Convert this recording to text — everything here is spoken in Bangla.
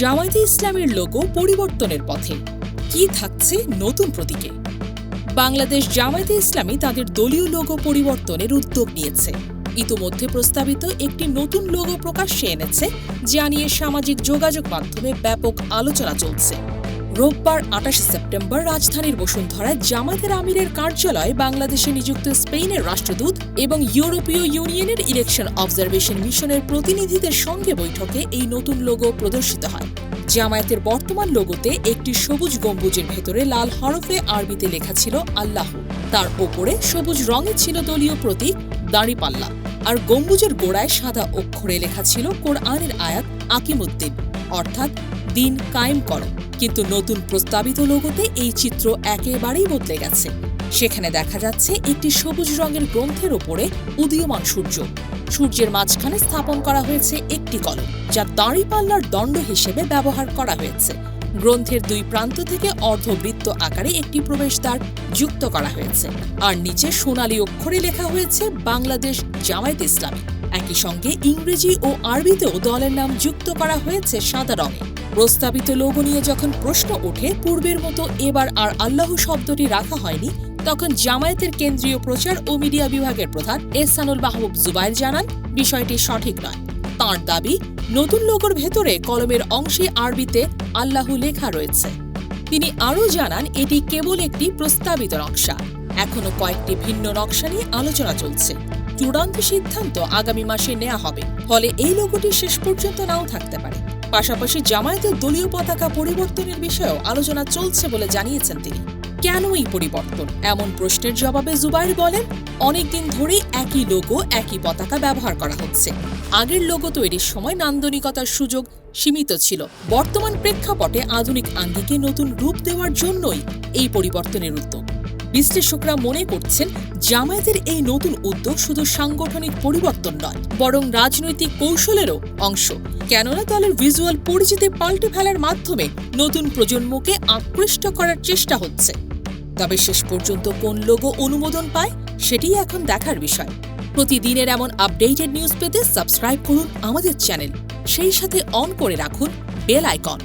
জামায়াতে ইসলামের লোগো পরিবর্তনের পথে। কি থাকছে নতুন প্রতীকে? বাংলাদেশ জামায়াতে ইসলামী তাদের দলীয় লোগো পরিবর্তনের উদ্যোগ নিয়েছে। ইতোমধ্যে প্রস্তাবিত একটি নতুন লোগো প্রকাশ্যে এনেছে, যা নিয়ে সামাজিক যোগাযোগ মাধ্যমে ব্যাপক আলোচনা চলছে। রোববার আটাশে সেপ্টেম্বর রাজধানীর বসুন্ধরায় জামাতের আমিরের কার্যালয়ে বাংলাদেশে নিযুক্ত স্পেনের রাষ্ট্রদূত এবং ইউরোপীয় ইউনিয়নের ইলেকশন অবজারভেশন মিশনের প্রতিনিধিদের সঙ্গে বৈঠকে এই নতুন লোগো প্রদর্শিত হয়। জামায়াতের বর্তমান লোগোতে একটি সবুজ গম্বুজের ভেতরে লাল হরফে আরবিতে লেখা ছিল আল্লাহ। তার ওপরে সবুজ রঙে ছিল দলীয় প্রতীক দাঁড়িপাল্লা। আর গম্বুজের গোড়ায় সাদা অক্ষরে লেখা ছিল কোরআনের আয়াত আকিমুদ্দিন। অর্থাৎ দিন কায়েম করো। কিন্তু নতুন প্রস্তাবিত লোগোতে এই চিত্র একেবারেই বদলে গেছে। সেখানে দেখা যাচ্ছে একটি সবুজ রঙের গ্রন্থের ওপরে উদীয়মান সূর্য। সূর্যের মাঝখানে স্থাপন করা হয়েছে একটি কলম, যা দাঁড়িপাল্লার দণ্ড হিসেবে ব্যবহার করা হয়েছে। গ্রন্থের দুই প্রান্ত থেকে অর্ধবৃত্ত আকারে একটি প্রবেশদ্বার যুক্ত করা হয়েছে। আর নিচে সোনালী অক্ষরে লেখা হয়েছে বাংলাদেশ জামায়াত ইসলামী। একই সঙ্গে ইংরেজি ও আরবিতেও দলের নাম যুক্ত করা হয়েছে সাদা রঙে। প্রস্তাবিত লোগো নিয়ে যখন প্রশ্ন ওঠে, পূর্বের মতো এবার আর আল্লাহ শব্দটি রাখা হয়নি, তখন জামায়াতের কেন্দ্রীয় প্রচার ও মিডিয়া বিভাগের প্রধান এহসানুল মাহবুব জুবাইর জানান, বিষয়টি সঠিক নয়। তাঁর দাবি, নতুন লোগোর ভেতরে কলমের অংশে আরবিতে আল্লাহ লেখা রয়েছে। তিনি আরও জানান, এটি কেবল একটি প্রস্তাবিত নকশা। এখনও কয়েকটি ভিন্ন নকশা নিয়ে আলোচনা চলছে। চূড়ান্ত সিদ্ধান্ত আগামী মাসে নেওয়া হবে। ফলে এই লোগোটি শেষ পর্যন্ত নাও থাকতে পারে। পাশাপাশি জামায়াতের দলীয় পতাকা পরিবর্তনের বিষয়েও আলোচনা চলছে বলে জানিয়েছেন তিনি। কেন এই পরিবর্তন? এমন প্রশ্নের জবাবে জুবাইর বলেন, অনেকদিন ধরেই একই লোগো একই পতাকা ব্যবহার করা হচ্ছে। আগের লোগো তৈরির সময় নান্দনিকতার সুযোগ সীমিত ছিল। বর্তমান প্রেক্ষাপটে আধুনিক আঙ্গিকে নতুন রূপ দেওয়ার জন্যই এই পরিবর্তনের উদ্যোগ। বিশ্লেষকরা মনে করছেন, জামায়াতের এই নতুন উদ্যোগ শুধু সাংগঠনিক পরিবর্তন নয়, বরং রাজনৈতিক কৌশলেরও অংশ। কেননা দলের ভিজুয়াল পরিচিতি পাল্টে ফেলার মাধ্যমে নতুন প্রজন্মকে আকৃষ্ট করার চেষ্টা হচ্ছে। তবে শেষ পর্যন্ত কোন লোগো অনুমোদন পায় সেটিই এখন দেখার বিষয়। প্রতিদিনের এমন আপডেটেড নিউজ পেতে সাবস্ক্রাইব করুন আমাদের চ্যানেল। সেই সাথে অন করে রাখুন বেল আইকন।